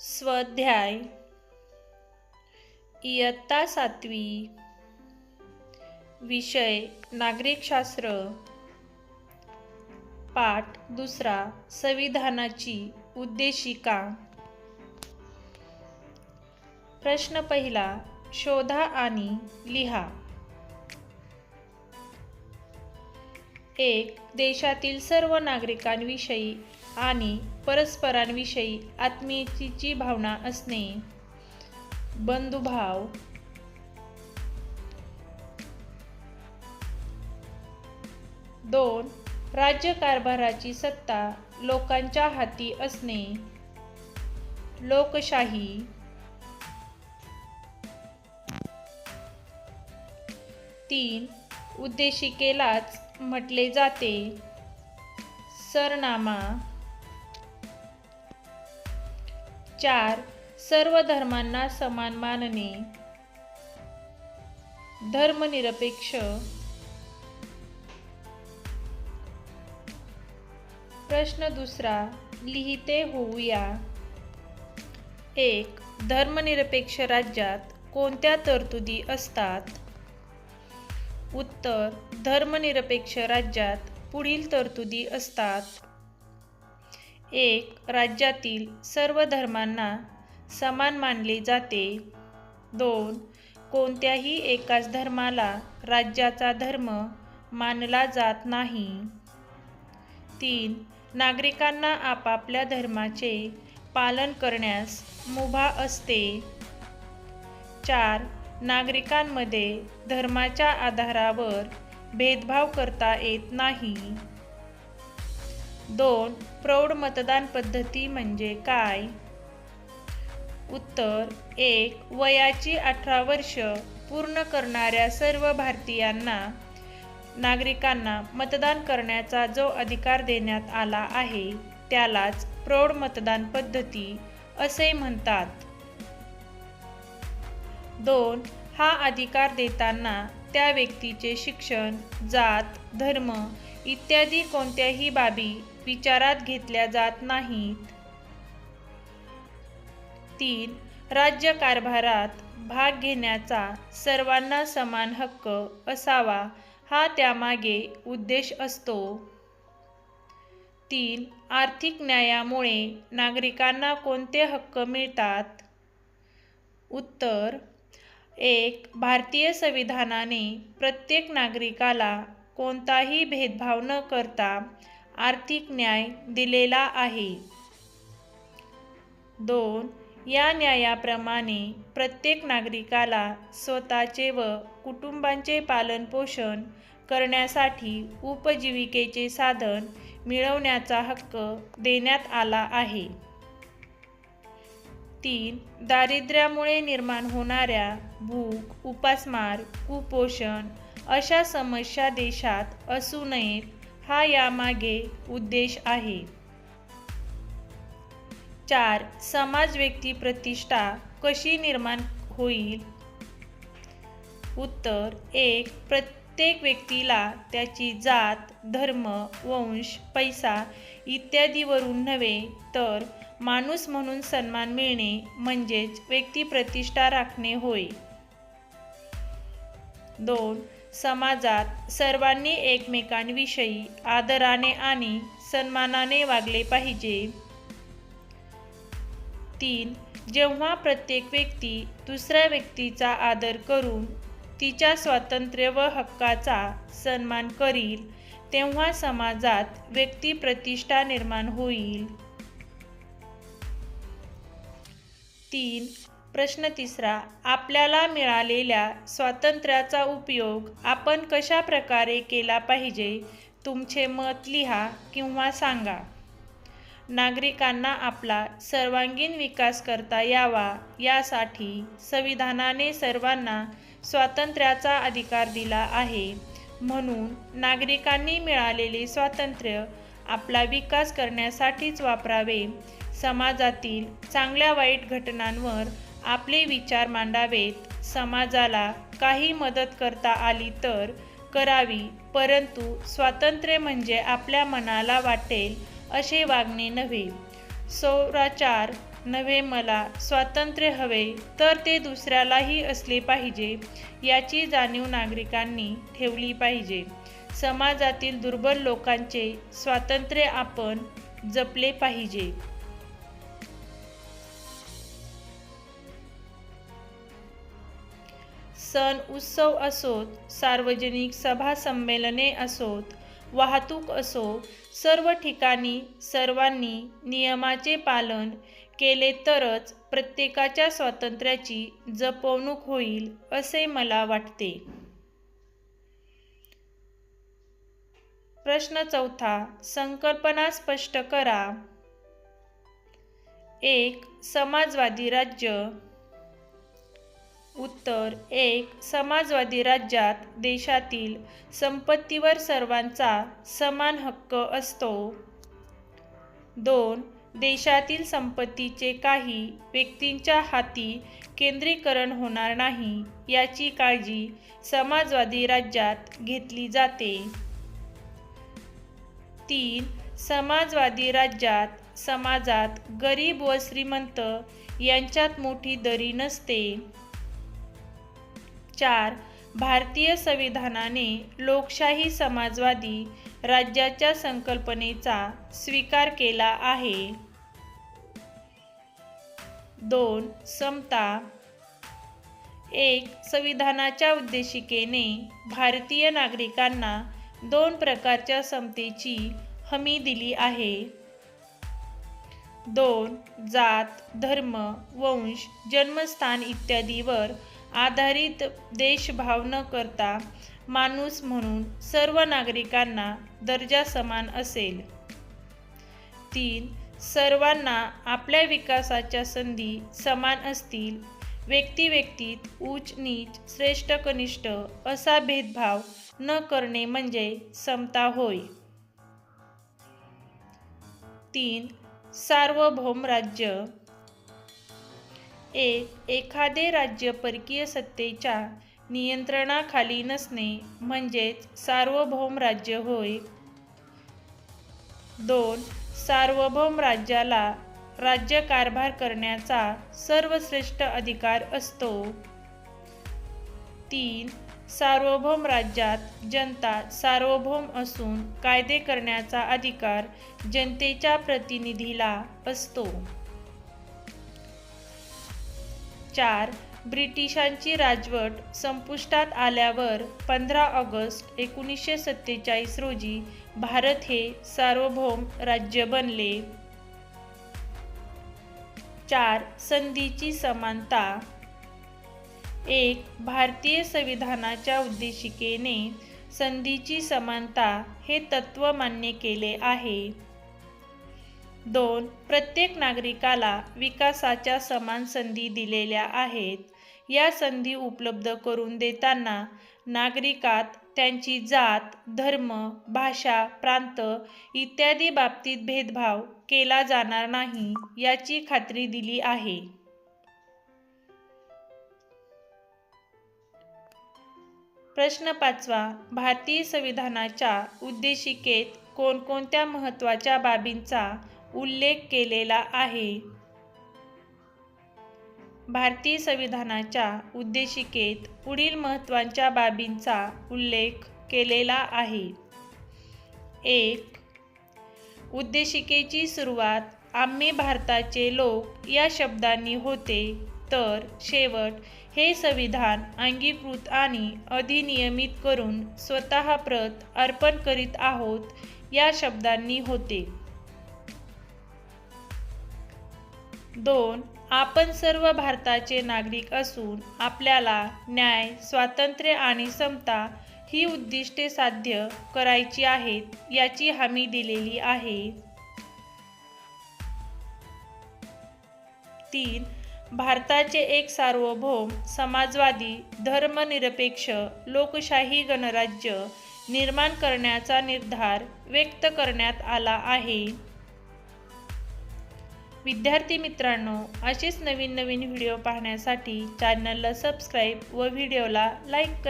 स्वाध्याय. इयत्ता सातवी. विषय नागरिकशास्त्र. पाठ दुसरा संविधानाची उद्देशिका. प्रश्न पहिला शोधा आणि लिहा. एक देशातील सर्व नागरिकांविषयी आणि परस्परांविषयी आत्मीयतेची भावना असणे. बंधुभाव. दोन राज्यकारभाराची सत्ता लोकांच्या हाती असणे. लोकशाही. तीन उद्देशिकेलाच म्हटले जाते. सरनामा. चार सर्व धर्मांना समान मानणे. धर्मनिरपेक्ष. प्रश्न दुसरा लिहिते होऊया. एक धर्मनिरपेक्ष राज्यात कोणत्या तरतुदी असतात? उत्तर धर्मनिरपेक्ष राज्यात पुढील तरतुदी असतात. एक राज्यातील सर्व धर्मांना समान मानले जाते. दोन कोणत्याही एकाच धर्माला राज्याचा धर्म मानला जात नाही. तीन नागरिकांना आपापल्या धर्माचे पालन करण्यास मुभा असते. चार नागरिकांमध्ये धर्माच्या आधारावर भेदभाव करता येत नाही. दोन प्रौढ मतदान पद्धती म्हणजे काय? उत्तर एक वयाची अठरा वर्ष पूर्ण करणाऱ्या सर्व भारतीयांना नागरिकांना मतदान करण्याचा जो अधिकार देण्यात आला आहे त्यालाच प्रौढ मतदान पद्धती असे म्हणतात. दोन हा अधिकार देताना त्या व्यक्तीचे शिक्षण जात धर्म इत्यादी कोणत्याही बाबी विचारात घेतल्या जात नाहीत. तीन राज्यकारभारात भाग घेण्याचा सर्वांना समान हक्क असावा हा त्यामागे उद्देश असतो. तीन आर्थिक न्यायामुळे नागरिकांना कोणते हक्क मिळतात? उत्तर एक भारतीय संविधानाने प्रत्येक नागरिकाला कोणताही भेदभाव न करता आर्थिक न्याय दिलेला आहे. दोन या न्यायाप्रमाणे प्रत्येक नागरिकाला स्वतःचे व कुटुंबांचे पालनपोषण करण्यासाठी उपजीविकेचे साधन मिळवण्याचा हक्क देण्यात आला आहे. तीन दारिद्र्यामुळे निर्माण होणाऱ्या भूक उपासमार कुपोषण अशा समस्या देशात असू नयेत. हा यामागे उद्देश आहे. चार समाज व्यक्ती प्रतिष्ठा कशी निर्माण होईल? उत्तर एक प्रत्येक व्यक्तीला त्याची जात धर्म वंश पैसा इत्यादीवरून नव्हे तर माणूस म्हणून सन्मान मिळणे म्हणजेच व्यक्तिप्रतिष्ठा राखणे होय. दोन समाजात सर्वांनी एकमेकांविषयी आदराने आणि सन्मानाने वागले पाहिजे. तीन जेव्हा प्रत्येक व्यक्ती दुसऱ्या व्यक्तीचा आदर करून तिच्या स्वातंत्र्य व हक्काचा सन्मान करील तेव्हा समाजात व्यक्तिप्रतिष्ठा निर्माण होईल. तीन प्रश्न तिसरा आपल्याला मिळालेल्या स्वातंत्र्याचा उपयोग आपण कशा प्रकारे केला पाहिजे? तुमचे मत लिहा किंवा सांगा. नागरिकांना आपला सर्वांगीण विकास करता यावा यासाठी संविधानाने सर्वांना स्वातंत्र्याचा अधिकार दिला आहे. म्हणून नागरिकांनी मिळालेले स्वातंत्र्य आपला विकास करण्यासाठीच वापरावे. समाजातील चांगल्या वाईट घटनांवर आपले विचार मांडावेत. समाजाला काही मदत करता आली तर करावी परंतु स्वातंत्र्य म्हणजे आपल्या मनाला वाटेल असे वागणे नव्हे. सौराचार नव्हे मला स्वातंत्र्य हवे तर ते दुसऱ्यालाही असले पाहिजे याची जाणीव नागरिकांनी ठेवली पाहिजे. समाजातील दुर्बल लोकांचे स्वातंत्र्य आपण जपले पाहिजे. सण उत्सव असोत सार्वजनिक सभा संमेलने असोत वाहतूक असो सर्व ठिकाणी सर्वांनी नियमाचे पालन केले तरच प्रत्येकाच्या स्वातंत्र्याची जपवणूक होईल असे मला वाटते. प्रश्न चौथा संकल्पना स्पष्ट करा. एक समाजवादी राज्य. उत्तर एक समाजवादी राज्यात देशातील संपत्तीवर सर्वांचा समान हक्क असतो. दोन देशातील संपत्तीचे काही व्यक्तींच्या हाती केंद्रीकरण होणार नाही याची काळजी समाजवादी राज्यात घेतली जाते. तीन समाजवादी राज्यात समाजात गरीब व श्रीमंत यांच्यात मोठी दरी नसते. चार भारतीय संविधानाने लोकशाही समाजवादी राज्याच्या संकल्पनेचा स्वीकार केला आहे. दोन समता. एक संविधानाच्या उद्देशिकेने भारतीय नागरिकांना दोन प्रकारच्या समतेची हमी दिली आहे. दोन जात धर्म वंश जन्मस्थान इत्यादीवर आधारित देशभाव न करता माणूस म्हणून सर्व नागरिकांना दर्जा समान असेल. तीन सर्वांना आपल्या विकासाच्या संधी समान असतील. व्यक्तिव्यक्तीत उच्च नीच श्रेष्ठ कनिष्ठ असा भेदभाव न करणे म्हणजे समता होय. तीन सार्वभौम राज्य एक एखादे राज्य परकीय सत्तेच्या नियंत्रणाखाली नसणे म्हणजेच सार्वभौम राज्य होय. दोन सार्वभौम राज्याला राज्यकारभार करण्याचा सर्वश्रेष्ठ अधिकार असतो. तीन सार्वभौम राज्यात जनता सार्वभौम असून कायदे करण्याचा अधिकार जनतेच्या प्रतिनिधीला असतो. चार ब्रिटिशांची राजवट संपुष्टात आल्यावर पंधरा ऑगस्ट एकोणीसशे सत्तेचाळीस रोजी भारत हे सार्वभौम राज्य बनले. चार संधीची समानता. एक भारतीय संविधानाच्या उद्देशिकेने संधीची समानता हे तत्व मान्य केले आहे. दोन प्रत्येक नागरिकाला विकासाच्या समान संधी दिलेल्या आहेत. या संधी उपलब्ध करून देताना नागरिकात त्यांची जात धर्म भाषा प्रांत इत्यादी बाबतीत भेदभाव केला जाणार नाही याची खात्री दिली आहे. प्रश्न पाचवा. भारतीय संविधानाच्या उद्देशिकेत कोणकोणत्या महत्त्वाच्या बाबींचा उल्लेख केलेला आहे. भारतीय संविधानाच्या उद्देशिकेत पुढील महत्त्वाच्या बाबींचा उल्लेख केलेला आहे. एक उद्देशिकेची सुरुवात आम्ही भारताचे लोक या शब्दांनी होते. तर शेवट हे संविधान अंगीकृत आणि अधिनियमित करून स्वतः प्रत अर्पण करीत आहोत या शब्दांनी होते. दोन आपण सर्व भारताचे नागरिक असून आपल्याला न्याय स्वातंत्र्य आणि समता ही उद्दिष्टे साध्य करायची आहेत याची हमी दिलेली आहे. तीन भारताचे एक सार्वभौम समाजवादी धर्मनिरपेक्ष लोकशाही गणराज्य निर्माण करण्याचा निर्धार व्यक्त करण्यात आला आहे. विद्यार्थी मित्रांनो असेच नवीन नवीन व्हिडिओ पाहण्यासाठी चॅनलला सबस्क्राईब व व्हिडिओला लाईक